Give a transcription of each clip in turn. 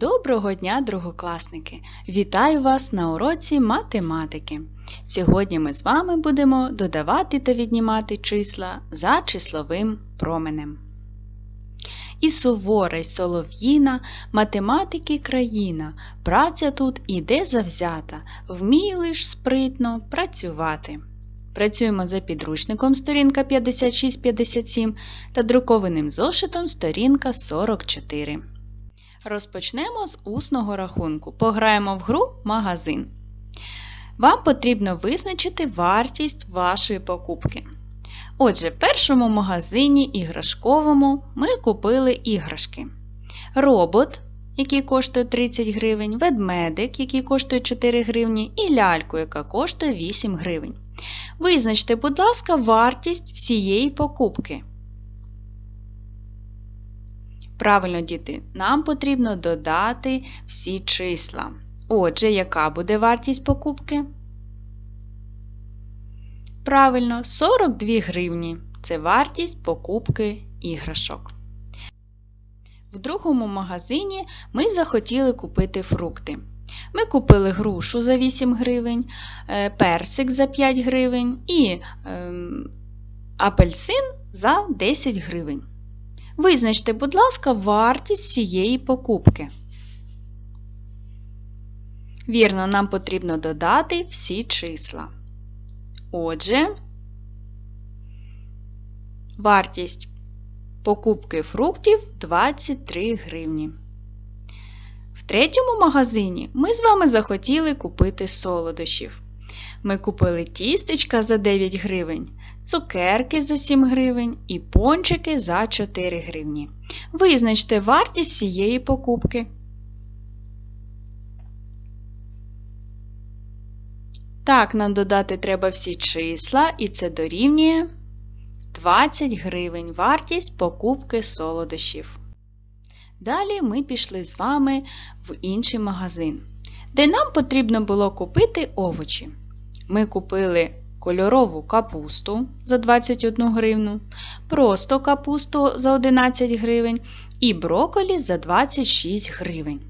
Доброго дня, другокласники! Вітаю вас на уроці математики. Сьогодні ми з вами будемо додавати та віднімати числа за числовим променем. І сувора, й солов'їна, математики країна, праця тут іде завзята, вмій лиш спритно працювати. Працюємо за підручником сторінка 56-57 та друкованим зошитом сторінка 44. Розпочнемо з усного рахунку. Пограємо в гру магазин. Вам потрібно визначити вартість вашої покупки. Отже, в першому магазині іграшковому ми купили іграшки. Робот, який коштує 30 гривень, ведмедик, який коштує 4 гривні, і ляльку, яка коштує 8 гривень. Визначте, будь ласка, вартість всієї покупки. Правильно, діти, нам потрібно додати всі числа. Отже, яка буде вартість покупки? Правильно, 42 гривні. Це вартість покупки іграшок. В другому магазині ми захотіли купити фрукти. Ми купили грушу за 8 гривень, е, персик за 5 гривень і ем, апельсин за 10 гривень. Визначте, будь ласка, вартість всієї покупки. Вірно, нам потрібно додати всі числа. Отже, вартість покупки фруктів 23 гривні. В третьому магазині ми з вами захотіли купити солодощів. Ми купили тістечка за 9 гривень, цукерки за 7 гривень і пончики за 4 гривні. Визначте вартість всієї покупки. Так, нам додати треба всі числа, і це дорівнює 20 гривень вартість покупки солодощів. Далі ми пішли з вами в інший магазин, де нам потрібно було купити овочі. Ми купили кольорову капусту за 21 гривну, просто капусту за 11 гривень і броколі за 26 гривень.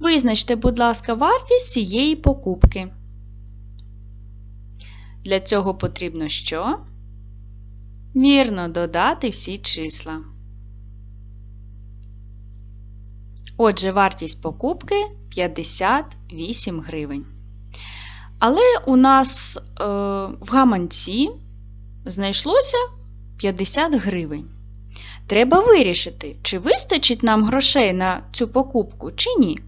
Визначте, будь ласка, вартість цієї покупки. Для цього потрібно що? Вірно, додати всі числа. Отже, вартість покупки 58 гривень. Але у нас е, в гаманці знайшлося 50 гривень. Треба вирішити, чи вистачить нам грошей на цю покупку, чи ні.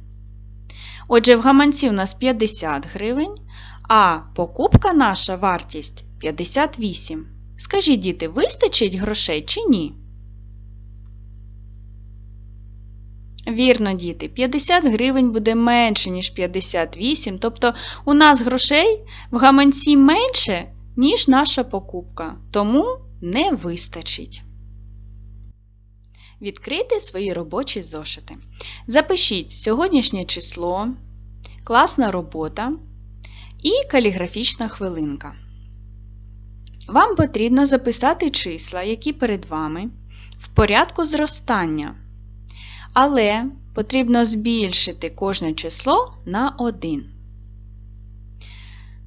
Отже, в гаманці у нас 50 гривень, а покупка наша вартість 58. Скажіть, діти, вистачить грошей чи ні? Вірно, діти, 50 гривень буде менше, ніж 58, тобто у нас грошей в гаманці менше, ніж наша покупка, тому не вистачить. Відкрийте свої робочі зошити. Запишіть сьогоднішнє число, класна робота і каліграфічна хвилинка. Вам потрібно записати числа, які перед вами, в порядку зростання. Але потрібно збільшити кожне число на 1.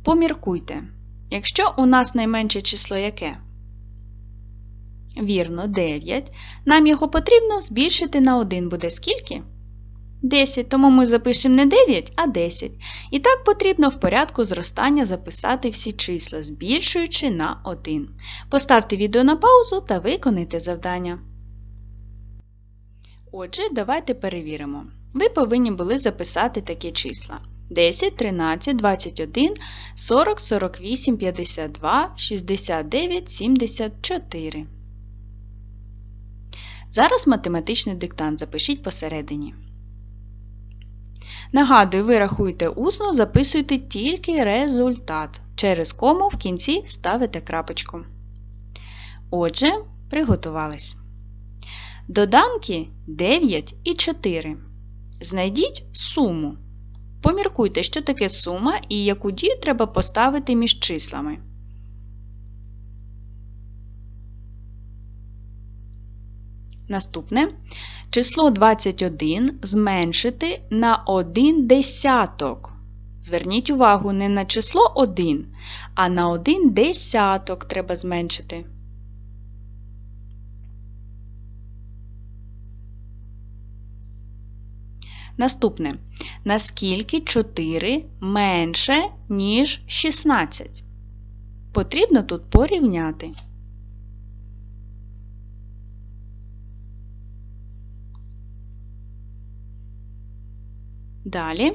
Поміркуйте, якщо у нас найменше число яке? Вірно, 9. Нам його потрібно збільшити на 1 буде скільки? 10, тому ми запишемо не 9, а 10. І так потрібно в порядку зростання записати всі числа, збільшуючи на 1. Поставте відео на паузу та виконайте завдання. Отже, давайте перевіримо. Ви повинні були записати такі числа: 10, 13, 21, 40, 48, 52, 69, 74. Зараз математичний диктант запишіть посередині. Нагадую, ви рахуєте усно, записуйте тільки результат. Через кому в кінці ставите крапочку. Отже, приготувались. Доданки 9 і 4. Знайдіть суму. Поміркуйте, що таке сума і яку дію треба поставити між числами. Наступне число 21 зменшити на 1 десяток. Зверніть увагу не на число 1, а на 1 десяток треба зменшити. Наступне. Наскільки 4 менше, ніж 16? Потрібно тут порівняти. Далі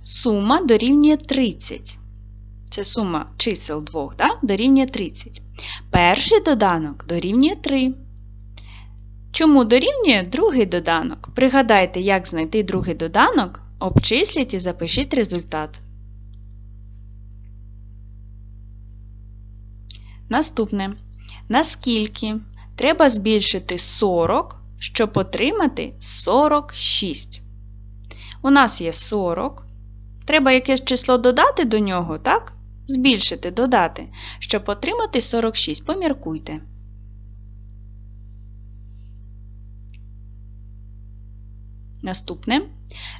сума дорівнює 30. Це сума чисел двох, да? дорівнює 30. Перший доданок дорівнює 3. Чому дорівнює другий доданок? Пригадайте, як знайти другий доданок, обчисліть і запишіть результат. Наступне. Наскільки треба збільшити 40, щоб отримати 46? У нас є 40. Треба якесь число додати до нього, так? Збільшити, додати, щоб отримати 46. Поміркуйте. Наступне.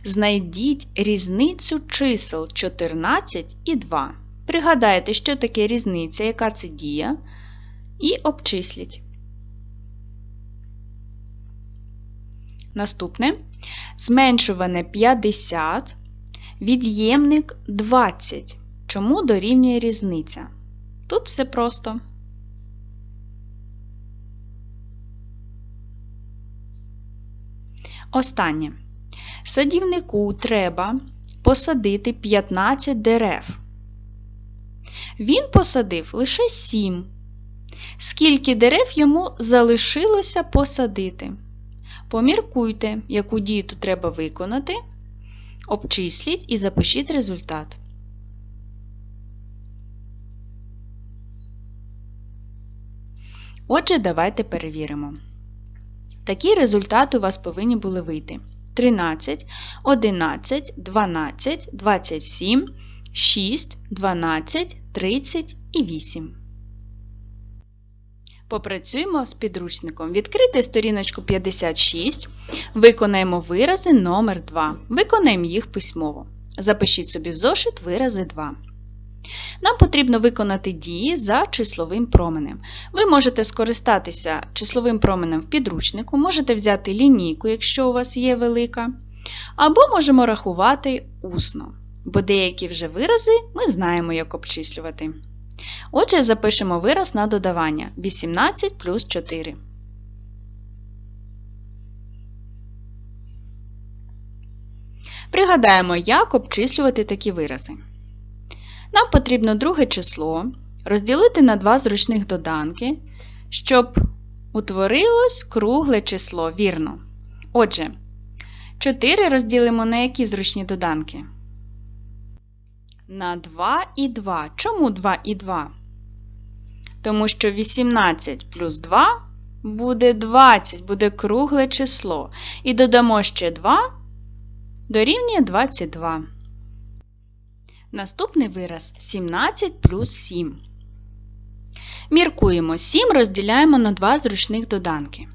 Знайдіть різницю чисел 14 і 2. Пригадайте, що таке різниця, яка це дія, і обчисліть. Наступне зменшуване 50, від'ємник 20. Чому дорівнює різниця? Тут все просто. Останнє. Садівнику треба посадити 15 дерев. Він посадив лише 7. Скільки дерев йому залишилося посадити? Поміркуйте, яку дію тут треба виконати, обчисліть і запишіть результат. Отже, давайте перевіримо. Такі результати у вас повинні були вийти: 13, 11, 12, 27, 6, 12, 30 і 8. Попрацюємо з підручником. Відкрити сторіночку 56. Виконаємо вирази номер 2 Виконаємо їх письмово. Запишіть собі в зошит вирази 2. Нам потрібно виконати дії за числовим променем. Ви можете скористатися числовим променем в підручнику, можете взяти лінійку, якщо у вас є велика, або можемо рахувати усно, бо деякі вже вирази ми знаємо, як обчислювати. Отже, запишемо вираз на додавання 18 плюс 4. Пригадаємо, як обчислювати такі вирази. Нам потрібно друге число розділити на два зручних доданки, щоб утворилось кругле число, вірно. Отже, 4 розділимо на які зручні доданки? На 2 і 2. Чому 2 і 2? Тому що 18 плюс 2 буде 20, буде кругле число. І додамо ще 2 дорівнює 22. Наступний вираз 17 плюс 7. Міркуємо 7 розділяємо на два зручних доданки.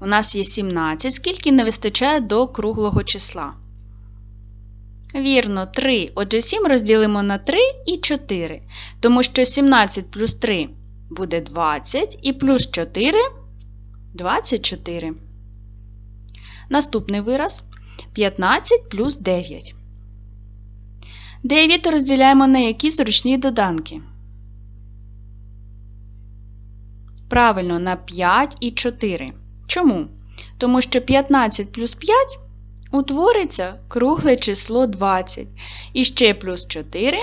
У нас є 17, скільки не вистачає до круглого числа. Вірно, 3. Отже, 7 розділимо на 3 і 4. Тому що 17 плюс 3 буде 20 і плюс 4 24. Наступний вираз 15 плюс 9. 9 розділяємо на які зручні доданки. Правильно, на 5 і 4. Чому? Тому що 15 плюс 5 утвориться кругле число 20. І ще плюс 4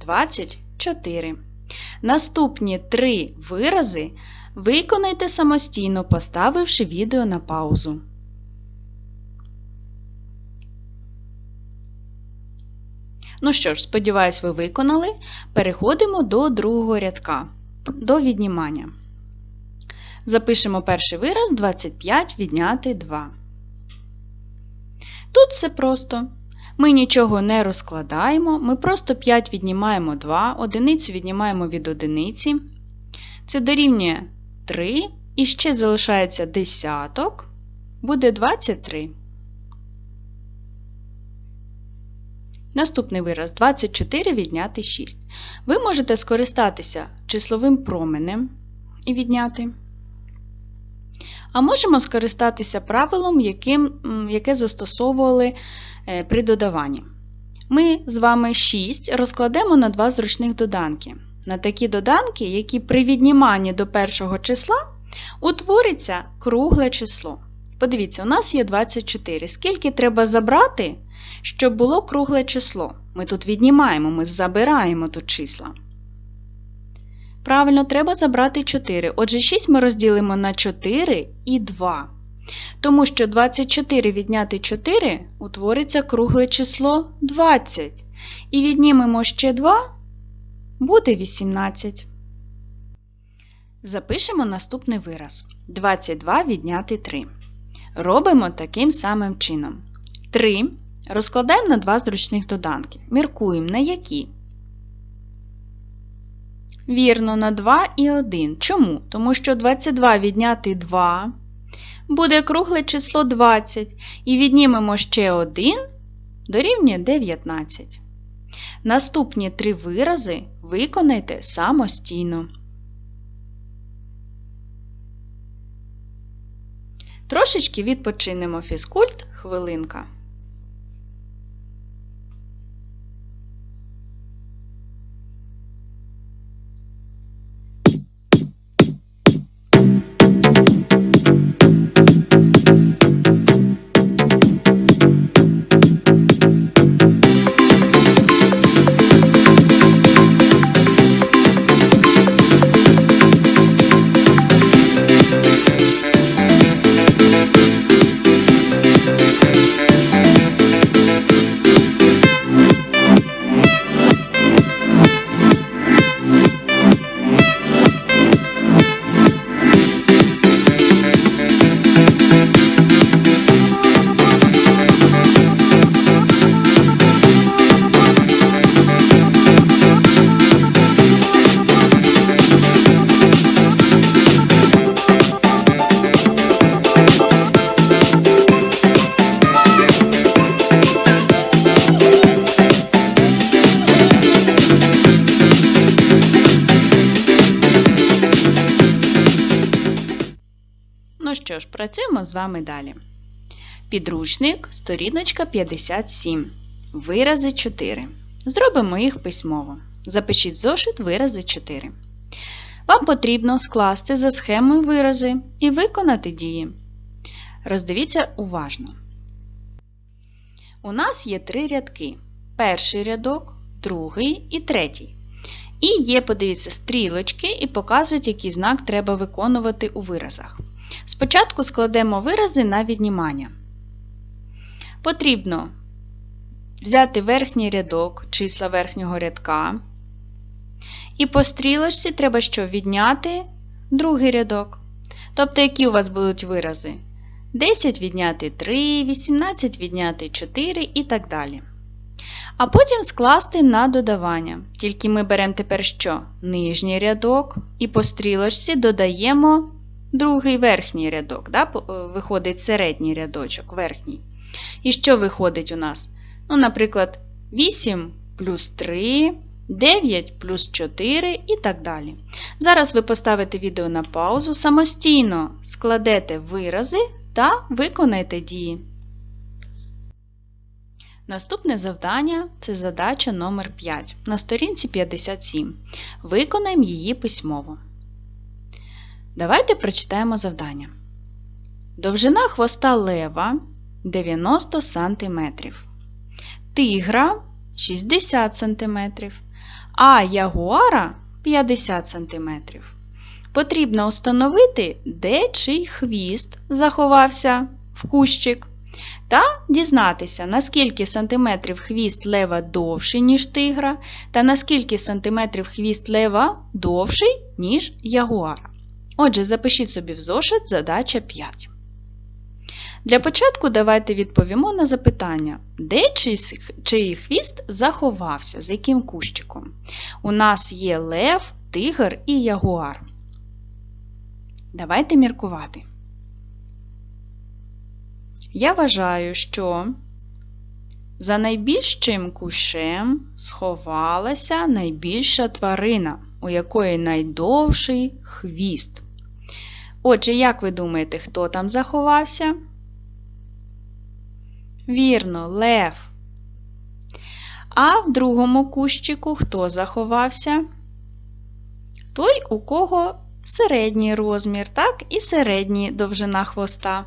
24. Наступні три вирази виконайте самостійно, поставивши відео на паузу. Ну що ж, сподіваюсь, ви виконали. Переходимо до другого рядка, до віднімання. Запишемо перший вираз 25 відняти 2. Тут все просто. Ми нічого не розкладаємо, ми просто 5 віднімаємо 2, одиницю віднімаємо від одиниці. Це дорівнює 3 і ще залишається десяток, буде 23. Наступний вираз 24 відняти 6. Ви можете скористатися числовим променем і відняти. А можемо скористатися правилом, яким, яке застосовували е, при додаванні. Ми з вами 6 розкладемо на два зручних доданки. На такі доданки, які при відніманні до першого числа утвориться кругле число. Подивіться, у нас є 24. Скільки треба забрати, щоб було кругле число? Ми тут віднімаємо, ми забираємо тут числа. Правильно, треба забрати 4. Отже, 6 ми розділимо на 4 і 2. Тому що 24 відняти 4 утвориться кругле число 20. І віднімемо ще 2 буде 18. Запишемо наступний вираз. 22 відняти 3. Робимо таким самим чином. 3 розкладаємо на два зручних доданки. Міркуємо на які. Вірно, на 2 і 1. Чому? Тому що 22 відняти 2 буде кругле число 20. І віднімемо ще 1 дорівнює 19. Наступні три вирази виконайте самостійно. Трошечки відпочинемо фізкульт хвилинка. Вами далі. Підручник, сторіночка 57. Вирази 4. Зробимо їх письмово. Запишіть зошит вирази 4. Вам потрібно скласти за схемою вирази і виконати дії. Роздивіться уважно. У нас є три рядки: перший рядок, другий і третій. І є, подивіться, стрілочки і показують, який знак треба виконувати у виразах. Спочатку складемо вирази на віднімання. Потрібно взяти верхній рядок, числа верхнього рядка. І по стрілочці треба що відняти другий рядок. Тобто, які у вас будуть вирази? 10 відняти 3, 18 відняти 4 і так далі. А потім скласти на додавання. Тільки ми беремо тепер що? Нижній рядок і по стрілочці додаємо другий верхній рядок. Да? Виходить середній рядочок, верхній. І що виходить у нас? Ну, Наприклад, 8 плюс 3, 9 плюс 4 і так далі. Зараз ви поставите відео на паузу, самостійно складете вирази та виконайте дії. Наступне завдання це задача номер 5 на сторінці 57. Виконаємо її письмово. Давайте прочитаємо завдання. Довжина хвоста лева 90 см, тигра 60 см, а ягуара 50 см. Потрібно установити, де чий хвіст заховався в кущик, та дізнатися, наскільки сантиметрів хвіст лева довший, ніж тигра, та наскільки сантиметрів хвіст лева довший, ніж ягуара. Отже, запишіть собі в зошит задача 5. Для початку давайте відповімо на запитання, де чий хвіст заховався, з яким кущиком. У нас є лев, тигр і ягуар. Давайте міркувати. Я вважаю, що за найбільшим кущем сховалася найбільша тварина, у якої найдовший хвіст. Отже, як ви думаєте, хто там заховався? Вірно, лев. А в другому кущику хто заховався? Той, у кого середній розмір, так, і середня довжина хвоста.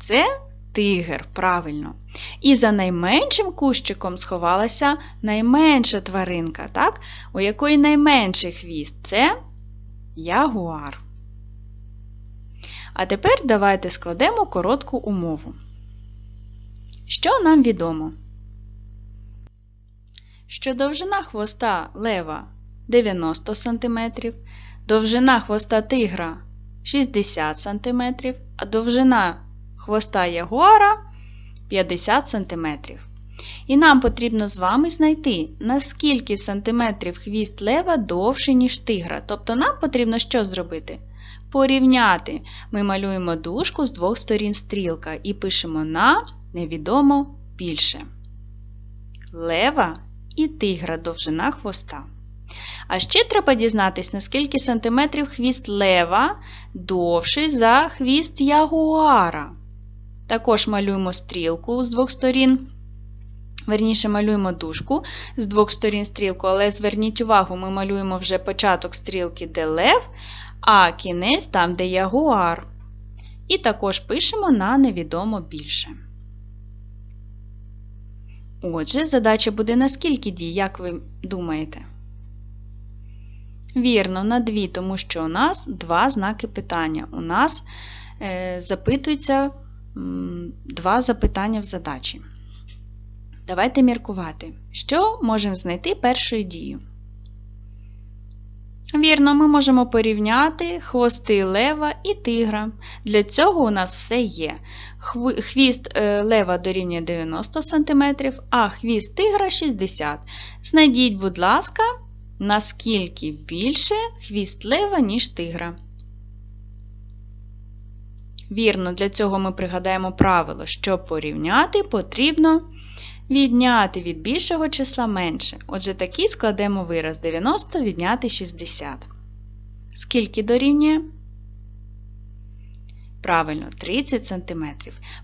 Це тигр, правильно. І за найменшим кущиком сховалася найменша тваринка, так? у якої найменший хвіст це ягуар. А тепер давайте складемо коротку умову. Що нам відомо? Що довжина хвоста лева 90 см, довжина хвоста тигра 60 см, а довжина хвоста ягуара 50 см. І нам потрібно з вами знайти, наскільки сантиметрів хвіст лева довший, ніж тигра. Тобто нам потрібно що зробити? Порівняти. Ми малюємо дужку з двох сторін стрілка і пишемо на невідомо більше. Лева і тигра довжина хвоста. А ще треба дізнатись, наскільки сантиметрів хвіст лева довший за хвіст ягуара. Також малюємо стрілку з двох сторін. Верніше малюємо дужку з двох сторін стрілку, але зверніть увагу, ми малюємо вже початок стрілки, де лев, а кінець там, де ягуар. І також пишемо на невідомо більше. Отже, задача буде на скільки дій, як ви думаєте? Вірно, на дві, тому що у нас два знаки питання. У нас е, запитуються м, два запитання в задачі. Давайте міркувати, що можемо знайти першою дією. Вірно, ми можемо порівняти хвости лева і тигра. Для цього у нас все є. Хвіст е, лева дорівнює 90 см, а хвіст тигра 60 Знайдіть, будь ласка, наскільки більше хвіст лева, ніж тигра. Вірно, для цього ми пригадаємо правило, щоб порівняти, потрібно відняти від більшого числа менше. Отже, такий складемо вираз 90 відняти 60. Скільки дорівнює? Правильно, 30 см.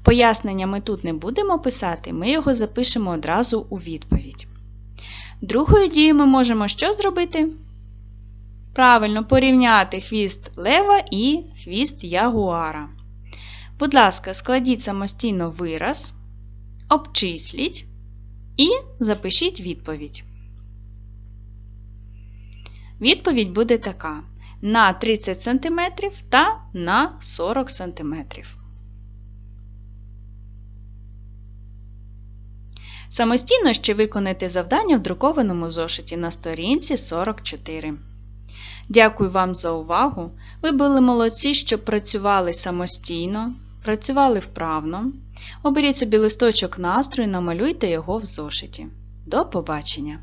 Пояснення ми тут не будемо писати, ми його запишемо одразу у відповідь. Другою дією ми можемо що зробити? Правильно порівняти хвіст лева і хвіст ягуара. Будь ласка, складіть самостійно вираз, обчисліть і запишіть відповідь. Відповідь буде така: на 30 см та на 40 см. Самостійно ще виконайте завдання в друкованому зошиті на сторінці 44. Дякую вам за увагу! Ви були молодці, що працювали самостійно, працювали вправно. Оберіть собі листочок настрою, намалюйте його в зошиті. До побачення!